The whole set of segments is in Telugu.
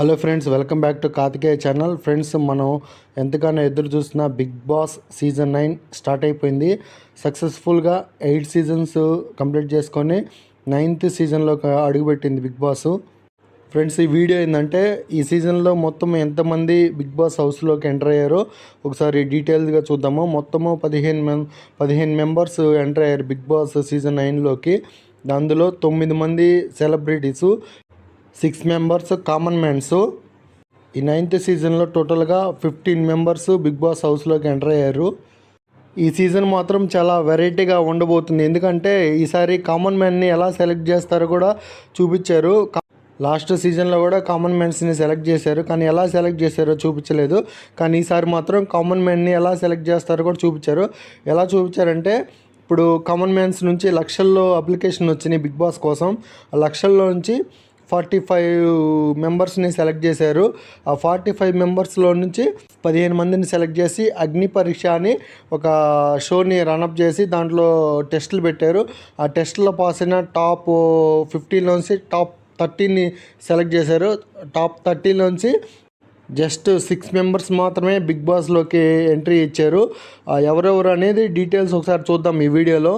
Hello friends welcome back to Karthikeya channel. Friends మనం ఎంతగానో ఎదురు చూసిన Bigg Boss season nine start అయిపోయింది. సక్సెస్ఫుల్గా ఎయిట్ సీజన్స్ కంప్లీట్ చేసుకొని నైన్త్ సీజన్లో అడుగుపెట్టింది బిగ్ బాస్. ఫ్రెండ్స్ ఈ వీడియో ఏంటంటే ఈ సీజన్లో మొత్తం ఎంతమంది బిగ్ బాస్ హౌస్లోకి ఎంటర్ అయ్యారో ఒకసారి డీటెయిల్గా చూద్దాము. మొత్తము పదిహేను మెం పదిహేను మెంబర్స్ ఎంటర్ అయ్యారు బిగ్ బాస్ సీజన్ నైన్లోకి. అందులో తొమ్మిది మంది celebrities six members common mans ఈ నైన్త్ సీజన్లో టోటల్గా ఫిఫ్టీన్ మెంబర్స్ బిగ్ బాస్ హౌస్లోకి ఎంటర్ అయ్యారు. ఈ సీజన్ మాత్రం చాలా వెరైటీగా ఉండబోతుంది. ఎందుకంటే ఈసారి కామన్ మ్యాన్ని ఎలా సెలెక్ట్ చేస్తారో కూడా చూపించారు. లాస్ట్ సీజన్లో కూడా కామన్ మ్యాన్స్ని సెలెక్ట్ చేశారు. కానీ ఎలా సెలెక్ట్ చేశారో చూపించలేదు. కానీ ఈసారి మాత్రం కామన్ మ్యాన్ని ఎలా సెలెక్ట్ చేస్తారో కూడా చూపించారు. ఎలా చూపించారంటే ఇప్పుడు కామన్ మ్యాన్స్ నుంచి లక్షల్లో అప్లికేషన్ వచ్చినాయి బిగ్ బాస్ కోసం. ఆ లక్షల్లో నుంచి ఫార్టీ ఫైవ్ మెంబర్స్ని సెలెక్ట్ చేశారు. ఆ ఫార్టీ ఫైవ్ మెంబర్స్లో నుంచి పదిహేను మందిని సెలెక్ట్ చేసి అగ్ని పరీక్ష అని ఒక షోని రన్అప్ చేసి దాంట్లో టెస్టులు పెట్టారు. ఆ టెస్ట్లో పాస్ అయిన టాప్ ఫిఫ్టీన్లోంచి టాప్ థర్టీని సెలెక్ట్ చేశారు. టాప్ థర్టీలోంచి జస్ట్ సిక్స్ మెంబర్స్ మాత్రమే బిగ్ బాస్లోకి ఎంట్రీ ఇచ్చారు. ఎవరెవరు అనేది డీటెయిల్స్ ఒకసారి చూద్దాం ఈ వీడియోలో.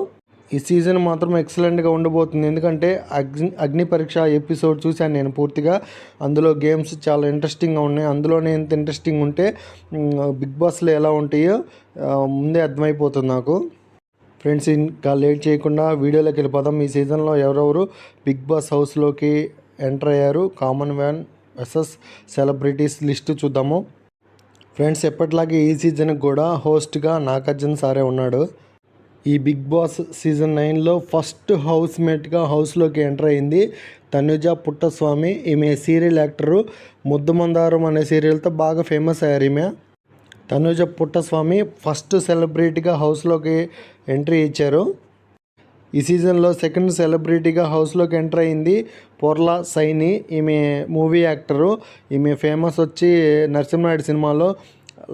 ఈ సీజన్ మాత్రం ఎక్సలెంట్గా ఉండబోతుంది. ఎందుకంటే అగ్ని అగ్ని పరీక్ష ఎపిసోడ్ చూశాను నేను పూర్తిగా. అందులో గేమ్స్ చాలా ఇంట్రెస్టింగ్గా ఉన్నాయి. అందులోనే ఎంత ఇంట్రెస్టింగ్ ఉంటే బిగ్ బాస్లో ఎలా ఉంటాయో ముందే అర్థమైపోతుంది నాకు. ఫ్రెండ్స్ ఇంకా లేట్ చేయకుండా వీడియోలోకి వెళ్ళిపోదాం. ఈ సీజన్లో ఎవరెవరు బిగ్ బాస్ హౌస్లోకి ఎంటర్ అయ్యారు? Common man versus celebrities list చూద్దాము. ఫ్రెండ్స్ ఎప్పటిలాగే ఈ సీజన్కి కూడా హోస్ట్గా నాగార్జున సారే ఉన్నాడు. ఈ బిగ్ బాస్ సీజన్ నైన్లో ఫస్ట్ హౌస్ మేట్గా హౌస్లోకి ఎంటర్ అయింది. తనుజ పుట్టస్వామి ఈమె సీరియల్ యాక్టరు ముద్దుమందారం అనే సీరియల్తో బాగా ఫేమస్ అయ్యారు ఈమె. తనుజ పుట్టస్వామి ఫస్ట్ సెలబ్రిటీగా హౌస్లోకి ఎంట్రీ ఇచ్చారు. ఈ సీజన్లో సెకండ్ సెలబ్రిటీగా హౌస్లోకి ఎంటర్ అయింది పొర్లా సైని ఈమె మూవీ యాక్టరు. ఈమె ఫేమస్ వచ్చి నరసింహనాయుడు సినిమాలో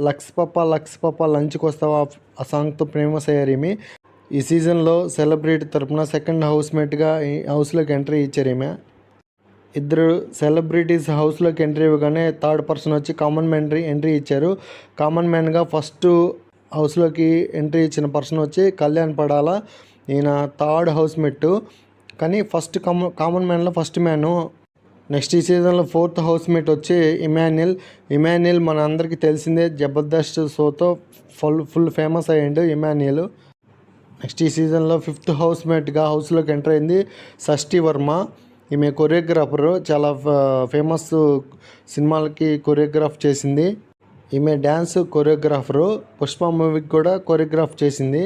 లక్స్ పప్ప లక్స్ పప్ప లంచ్కి వస్తావా ఆ సాంగ్తో ఫేమస్ అయ్యారు ఈమె. ఈ సీజన్లో సెలబ్రిటీ తరపున సెకండ్ హౌస్మేట్గా హౌస్లోకి ఎంట్రీ ఇచ్చారు ఈమె. ఇద్దరు సెలబ్రిటీస్ హౌస్లోకి ఎంట్రీ ఇవ్వగానే థర్డ్ పర్సన్ వచ్చి కామన్ మ్యాన్ ఎంట్రీ ఎంట్రీ ఇచ్చారు. కామన్ మ్యాన్గా ఫస్ట్ హౌస్లోకి ఎంట్రీ ఇచ్చిన పర్సన్ వచ్చి కళ్యాణ్ పడాల. ఈయన థర్డ్ హౌస్ మెట్టు కానీ ఫస్ట్ కామన్ కామన్ మ్యాన్లో ఫస్ట్ మ్యాను. నెక్స్ట్ ఈ సీజన్లో ఫోర్త్ హౌస్ మేట్ వచ్చి ఇమాన్యుల్ ఇమాన్యుల్ మన అందరికీ తెలిసిందే జబర్దస్త్ షోతో ఫుల్ ఫుల్ ఫేమస్ అయ్యిండు ఇమాన్యుల్ నెక్స్ట్ ఈ సీజన్లో ఫిఫ్త్ హౌస్ మేట్గా హౌస్లోకి ఎంటర్ అయింది షష్ఠి వర్మ. ఈమె కొరియోగ్రాఫర్ చాలా ఫేమస్ సినిమాలకి కొరియోగ్రాఫ్ చేసింది. ఈమె డ్యాన్స్ కొరియోగ్రాఫరు పుష్ప మూవీకి కూడా కొరియోగ్రాఫ్ చేసింది.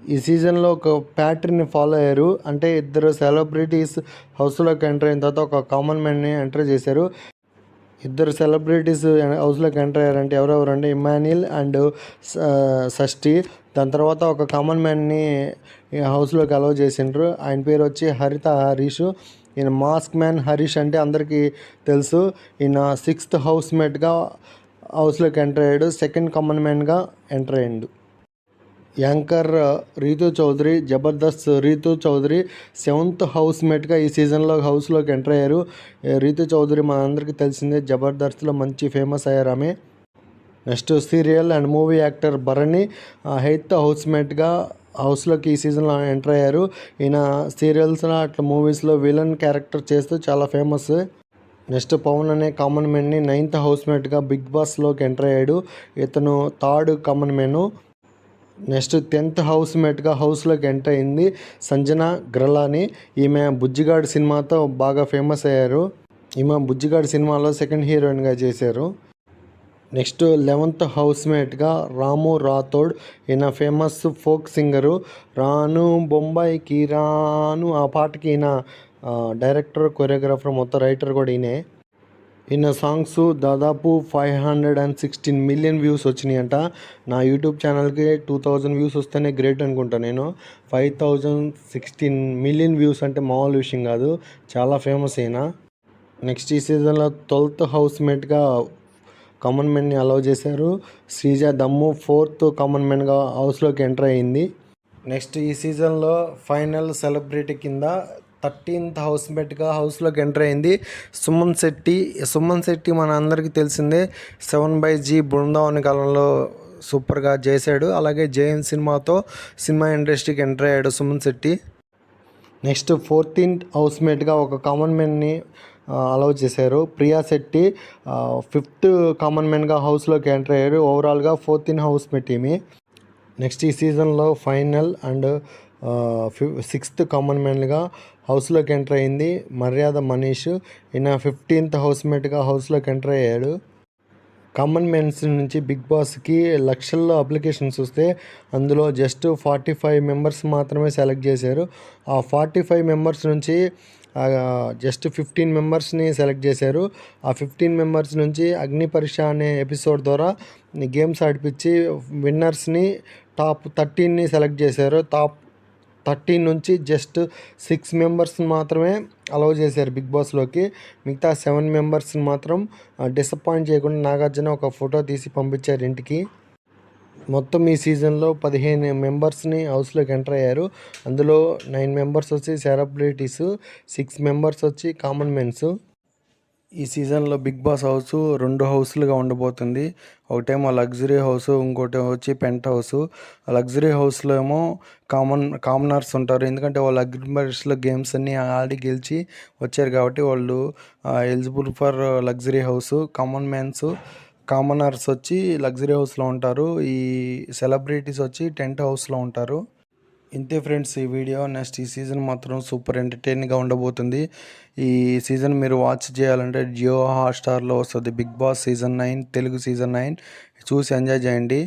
ఈ సీజన్లో ఒక ప్యాటర్న్ని ఫాలో అయ్యారు. అంటే ఇద్దరు సెలబ్రిటీస్ హౌస్లోకి ఎంటర్ అయిన తర్వాత ఒక కామన్ మ్యాన్ని ఎంటర్ చేశారు. ఇద్దరు సెలబ్రిటీస్ హౌస్లోకి ఎంటర్ అయ్యారంటే ఎవరెవరు అంటే ఇమాన్యుల్ అండ్ షష్ఠి. దాని తర్వాత ఒక కామన్ మ్యాన్ని హౌస్లోకి అలౌ చేసిండ్రు. ఆయన పేరు వచ్చి హరిత హరీష్. ఈయన మాస్క్ మ్యాన్ హరీష్ అంటే అందరికీ తెలుసు. ఈయన సిక్స్త్ హౌస్ మేట్గా హౌస్లోకి ఎంటర్ అయ్యాడు. సెకండ్ కామన్ మ్యాన్గా ఎంటర్ అయ్యాడు. Anchor Ritu Chowdary Jabardasth Ritu Chowdary seventh house మేట్గా ఈ సీజన్లో హౌస్లోకి ఎంటర్ అయ్యారు. రీతు చౌదరి మనందరికీ తెలిసిందే జబర్దస్త్లో మంచి ఫేమస్ అయ్యారు ఆమె. Next serial and movie actor Bharani eighth house మేట్గా హౌస్లోకి ఈ సీజన్లో ఎంటర్ అయ్యారు. ఈయన సీరియల్స్లో అట్లా మూవీస్లో విలన్ క్యారెక్టర్ చేస్తూ చాలా ఫేమస్. నెక్స్ట్ పవన్ అనే కామన్ మెన్ని నైన్త్ హౌస్ మేట్గా బిగ్ బాస్లోకి ఎంటర్ అయ్యాడు. ఇతను third common men next tenth house మేట్గా హౌస్లోకి ఎంటర్ అయింది సంజన గ్రలాని. ఈమె బుజ్జిగాడ్ సినిమాతో బాగా ఫేమస్ అయ్యారు. ఈమె బుజ్జిగాడ్ సినిమాలో సెకండ్ హీరోయిన్గా చేశారు. నెక్స్ట్ లెవెంత్ హౌస్మేట్గా రాము రాథోడ్ ఈయన ఫేమస్ ఫోక్ సింగరు. రాను బొంబాయికి రాను ఆ పాటకి ఈయన డైరెక్టర్ కొరియోగ్రాఫర్ మొత్తం రైటర్ కూడా ఈయనే. ఈయన సాంగ్స్ దాదాపు five hundred and sixteen million views వచ్చినాయి అంట నా యూట్యూబ్ ఛానల్కి టూ థౌజండ్ వ్యూస్ వస్తేనే గ్రేట్ అనుకుంటా నేను. Five thousand sixteen million views అంటే మామూలు విషయం కాదు. చాలా ఫేమస్ అయినా నెక్స్ట్ ఈ సీజన్లో ట్వెల్త్ హౌస్ మేట్గా కామన్ మెన్ని అలౌ చేశారు. శ్రీజ దమ్ము ఫోర్త్ కామన్ మెన్గా హౌస్లోకి ఎంటర్ అయింది. నెక్స్ట్ ఈ సీజన్లో ఫైనల్ సెలబ్రిటీ కింద థర్టీన్త్ హౌస్ మేట్గా హౌస్లోకి ఎంటర్ అయింది. సుమన్ శెట్టి సుమన్ శెట్టి మన అందరికీ తెలిసిందే. సెవెన్ బై జీ బృందావని కాలంలో సూపర్గా చేశాడు. అలాగే జేఎం సినిమాతో సినిమా ఇండస్ట్రీకి ఎంటర్ అయ్యాడు Suman Shetty. Next fourteenth house మేట్గా ఒక కామన్ మెన్ని అలౌ చేశారు. ప్రియా శెట్టి ఫిఫ్త్ కామన్ మ్యాన్గా హౌస్లోకి ఎంటర్ అయ్యారు. ఓవరాల్గా ఫోర్టీన్ హౌస్ మేట్ ఈమె నెక్స్ట్ ఈ సీజన్లో ఫైనల్ అండ్ సిక్స్త్ కామన్ మ్యాన్గా హౌస్లోకి ఎంటర్ అయింది. మర్యాద మనీష్ ఈయన ఫిఫ్టీన్త్ హౌస్ మేట్గా హౌస్లోకి ఎంటర్ అయ్యాడు. కామన్ మెన్స్ నుంచి బిగ్ బాస్కి లక్షల్లో అప్లికేషన్స్ వస్తే అందులో జస్ట్ ఫార్టీ ఫైవ్ మెంబర్స్ మాత్రమే సెలెక్ట్ చేశారు. ఆ ఫార్టీ ఫైవ్ మెంబర్స్ నుంచి జస్ట్ ఫిఫ్టీన్ మెంబర్స్ని సెలెక్ట్ చేశారు. ఆ ఫిఫ్టీన్ మెంబర్స్ నుంచి అగ్ని పరీక్ష అనే ఎపిసోడ్ ద్వారా గేమ్స్ ఆడిపించి విన్నర్స్ని టాప్ థర్టీన్ని సెలెక్ట్ చేశారు. టాప్ థర్టీన్ నుంచి జస్ట్ సిక్స్ మెంబర్స్ని మాత్రమే అలౌ చేశారు బిగ్ బాస్లోకి. మిగతా సెవెన్ మెంబర్స్ని మాత్రం డిసప్పాయింట్ చేయకుండా నాగార్జున ఒక ఫోటో తీసి పంపించారు ఇంటికి. మొత్తం ఈ సీజన్లో పదిహేను మెంబర్స్ని హౌస్లోకి ఎంటర్ అయ్యారు. అందులో నైన్ మెంబర్స్ వచ్చి సెలబ్రిటీస్ సిక్స్ మెంబర్స్ వచ్చి కామన్ మెన్స్. ఈ సీజన్లో బిగ్ బాస్ హౌస్ రెండు హౌస్లుగా ఉండబోతుంది. ఒకటేమో లగ్జరీ హౌస్ ఇంకోటి వచ్చి పెంట్ హౌస్. లగ్జరీ హౌస్లో ఏమో కామన్ కామనర్స్ ఉంటారు. ఎందుకంటే వాళ్ళు అగ్రిమెంట్స్లో గేమ్స్ అన్నీ ఆడి గెలిచి వచ్చారు కాబట్టి వాళ్ళు eligible for luxury house. Common mans commoners వచ్చి లగ్జరీ హౌస్లో ఉంటారు. ఈ సెలబ్రిటీస్ వచ్చి టెంట్ హౌస్లో ఉంటారు. ఇంతే ఫ్రెండ్స్ ఈ వీడియో నెక్స్ట్ ఈ సీజన్ మాత్రం సూపర్ ఎంటర్టైన్గా ఉండబోతుంది. ఈ సీజన్ మీరు వాచ్ చేయాలంటే జియో హాట్స్టార్లో వస్తుంది. Bigg Boss season nine Telugu season nine. చూసి ఎంజాయ్ చేయండి.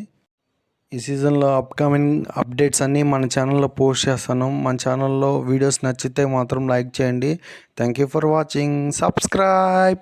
ఈ సీజన్లో అప్కమింగ్ అప్డేట్స్ అన్నీ మన ఛానల్లో పోస్ట్ చేస్తాను. మన ఛానల్లో వీడియోస్ నచ్చితే మాత్రం లైక్ చేయండి. Thank you for watching. Subscribe!